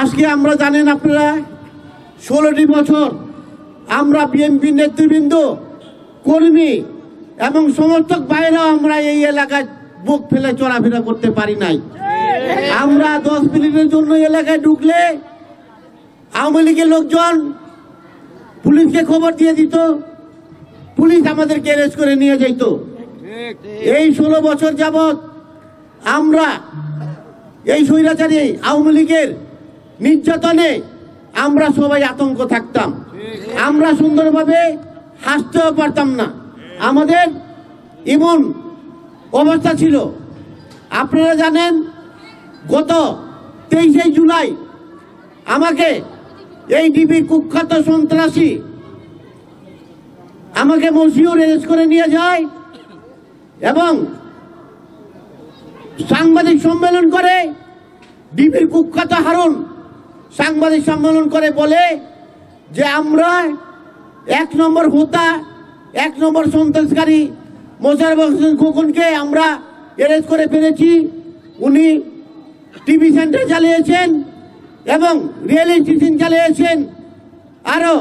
আজকে আমরা জানেন আপনারা, ষোলোটি বছর আমরা বিএনপি নেতৃবৃন্দ, কর্মী এবং সমর্থক বাইরেও আমরা এই এলাকায় বুক ফেলে চলাফেরা করতে পারি নাই। আমরা দশ মিনিটের জন্য এলাকায় ঢুকলে আওয়ামী লীগের লোকজন পুলিশকে খবর দিয়ে দিত, পুলিশ আমাদেরকে অ্যারেস্ট করে নিয়ে যাইত। এই ষোলো বছর যাবৎ আমরা এই স্বৈরাচারী আওয়ামী লীগের নির্যাতনে আমরা সবাই আতঙ্ক থাকতাম। আমরা সুন্দরভাবে হাসতেও পারতাম না। আমাদের এমন অবস্থা ছিল। আপনারা জানেন, গত তেইশে জুলাই আমাকে এই ডিবির কুখ্যাত সন্ত্রাসী আমাকে মসিউর রেজ করে নিয়ে যায় এবং সাংবাদিক সম্মেলন করে ডিবির কুখ্যাত হারুন সাংবাদিক সম্মেলন করে বলে যে আমরা এক নম্বর হোতা, এক নম্বর সন্ত্রাসকারী মোশারফ হোসেন খোকনকে আমরা অ্যারেস্ট করে ফেলেছি। উনি টিভি সেন্টার চালিয়েছেন এবং রেল স্টেশন চালিয়েছেন। আরও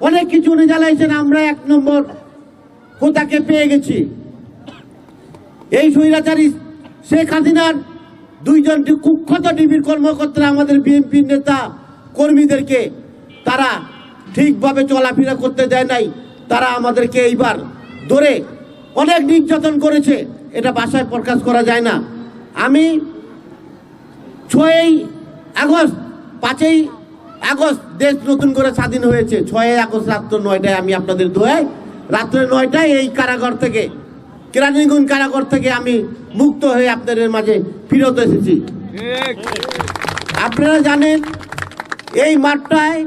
অনেক কিছু উনি চালিয়েছেন আমরা এক নম্বর হোতাকে পেয়ে গেছি। এই স্বৈরাচারী শেখ হাসিনার দুইজন কুখ্যাত টিভির কর্মকর্তা আমাদের বিএনপি নেতা কর্মীদেরকে তারা ঠিকভাবে চলাফেরা করতে দেয় নাই। তারা আমাদেরকে এইবার ধরে অনেক নির্যাতন করেছে। এটা বাসায় প্রকাশ করা যায় না। আমি ছয়ই আগস্ট, পাঁচই আগস্ট দেশ নতুন করে স্বাধীন হয়েছে। ছয়ই আগস্ট রাত্র নয়টায় আমি আপনাদের দোয়ায় রাত্রে নয়টায় এই কারাগার থেকে কেরানীগঞ্জ কারাগর থেকে আমি মুক্ত হয়ে আপনাদের মাঝে ফিরত এসেছি। আপনারা জানেন, এই মাঠটায়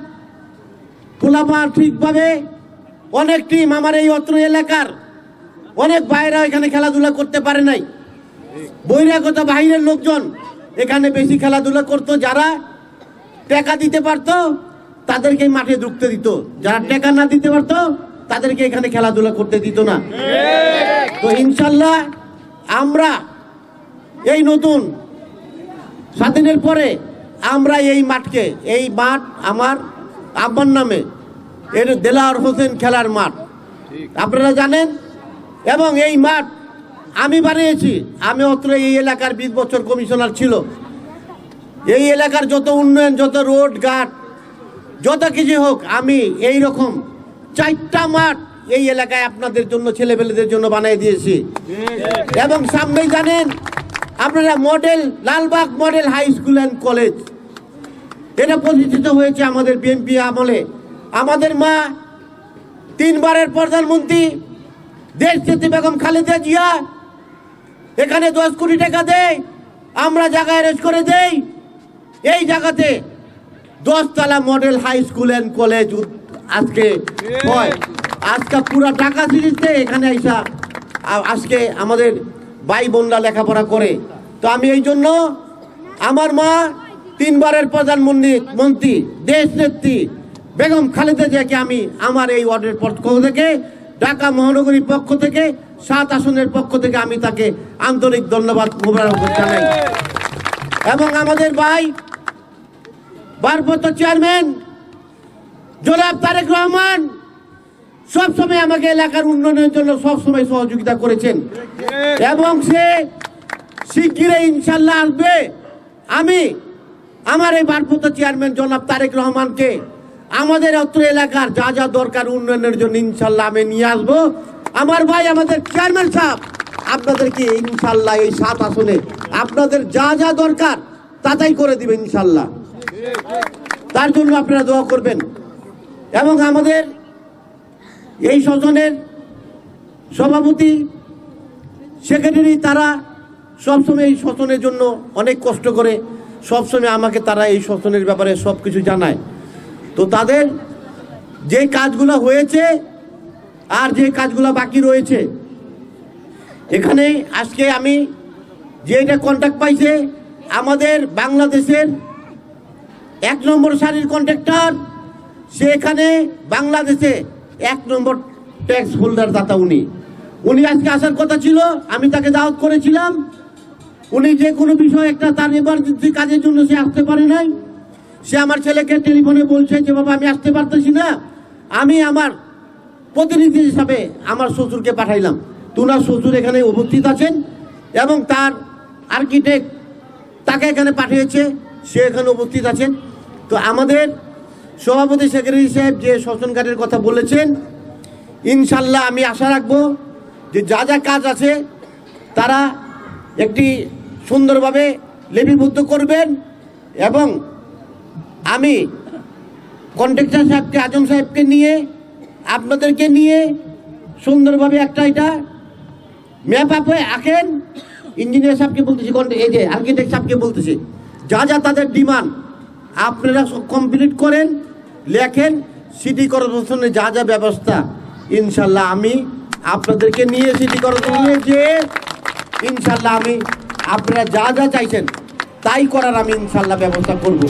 খোলামা ঠিকভাবে অনেক টিম আমার এই অত্র এলাকার অনেক বাইরা এখানে খেলাধুলা করতে পারে নাই। বহিরাগত বাহিরের লোকজন এখানে বেশি খেলাধুলা করতো, যারা টাকা দিতে পারতো, তাদেরকে মাঠে ঢুকতে দিত। যারা টাকা না দিতে পারতো, তাদেরকে এখানে খেলাধুলা করতে দিত না। তো ইনশাল্লাহ আমরা এই নতুন স্বাধীনের পরে আমরা এই মাঠকে, এই মাঠ আমার আব্বার নামে, এর দেলাওয়ার হোসেন খেলার মাঠ। আপনারা জানেন? এবং এই মাঠ আমি বানিয়েছি। আমি অত্র এই এলাকার বিশ বছর কমিশনার ছিল। এই এলাকার যত উন্নয়ন, যত রোড ঘাট, যত কিছু হোক, আমি এই রকম চারটা মাঠ এই এলাকায় আপনাদের জন্য, ছেলেপেলেদের জন্য বানিয়ে দিয়েছি। এবং সামনেই জানেন, আপনারা model, Lalbagh model high school and college. এটা প্রতিষ্ঠিত হয়েছে আমাদের বিএনপি আমলে। আমাদের মা তিনবারের প্রধানমন্ত্রী, দেশ নেত্রী বেগম খালেদা জিয়া, এখানে দশ কোটি টাকা দেয়, আমরা জায়গা অ্যারেস্ট করে দেই। এই জায়গাতে দশতলা model high school and college আজকে হয়। আজকে পুরা ঢাকা সিরিজতে এখানে আইসা আজকে আমাদের ভাই বোনরা লেখাপড়া করে। তো আমি এই জন্য আমার মা তিনবারের প্রধানমন্ত্রী মন্ত্রী দেশ নেত্রী বেগম খালেদা জিয়াকে আমি আমার এই ওয়ার্ডের পক্ষ থেকে, ঢাকা মহানগরীর পক্ষ থেকে, সাত আসনের পক্ষ থেকে আমি তাকে আন্তরিক ধন্যবাদ জানাই। এবং আমাদের ভাই ভারপ্রাপ্ত চেয়ারম্যান জনাব তারেক রহমান সবসময় আমাকে এলাকার উন্নয়নের জন্য সবসময় সহযোগিতা করেছেন। এবং সে শিগগিরই ইনশাল্লাহ আসবে। আমি আমার এই ভারপ্রাপ্ত চেয়ারম্যান জনাব তারেক রহমানকে আমাদের অত্র এলাকার যা যা দরকার উন্নয়নের জন্য ইনশাল্লাহ আমি নিয়ে আসব। আমার ভাই, আমাদের চেয়ারম্যান সাহেব, আপনাদেরকে ইনশাল্লাহ এই সাত আসনে আপনাদের যা যা দরকার তাতাই করে দিবে ইনশাল্লাহ। তার জন্য আপনারা দোয়া করবেন। এবং আমাদের এই স্বজনের সভাপতি, সেক্রেটারি তারা সবসময় এই স্বজনের জন্য অনেক কষ্ট করে, সবসময় আমাকে তারা এই স্বজনের ব্যাপারে সব কিছু জানায়। তো তাদের যে কাজগুলো হয়েছে আর যে কাজগুলো বাকি রয়েছে, এখানে আজকে আমি যে এটা কন্ট্যাক্ট পাইছে, আমাদের বাংলাদেশের এক নম্বর সারির কন্ট্রাক্টর সে এখানে বাংলাদেশে এক নম্বর ট্যাক্স হোল্ডার দাতা উনি। উনি আজকে আসার কথা ছিল, আমি তাকে দাওয়াত করেছিলাম। উনি যে কোনো বিষয় একটা তার এমার্জেন্সি কাজের জন্য সে আসতে পারে নাই। সে আমার ছেলেকে টেলিফোনে বলছে যে, বাবা, আমি আসতে পারতেছি না। আমি আমার প্রতিনিধি হিসাবে আমার শ্বশুরকে পাঠাইলাম। তুনার শ্বশুর এখানে উপস্থিত আছেন এবং তার আর্কিটেক্ট তাকে এখানে পাঠিয়েছে। সে এখানে উপস্থিত আছেন। তো আমাদের সভাপতি সেক্রেটারি সাহেব যে শোষণকারীর কথা বলেছেন, ইনশাল্লাহ আমি আশা রাখব যে যা যা কাজ আছে, তারা একটি সুন্দরভাবে লিপিবদ্ধ করবেন এবং আমি কন্ট্রাক্টর সাহেবকে, আজম সাহেবকে নিয়ে, আপনাদেরকে নিয়ে সুন্দরভাবে একটা এটা ম্যাপ আপ হয়ে আঁকেন। ইঞ্জিনিয়ার সাহেবকে বলতেছি এই যে আর্কিটেক্ট সাহেবকে বলতেছি, যা যা তাদের ডিমান্ড, আপনারা কমপ্লিট করেন লেখেন সিটি কর্পোরেশনের যা যা ব্যবস্থা, ইনশাল্লাহ আমি আপনাদেরকে নিয়ে সিটি কর্পোরেশনে যে ইনশাল্লাহ আমি আপনারা যা যা চাইছেন, তাই করার আমি ইনশাল্লাহ ব্যবস্থা করব।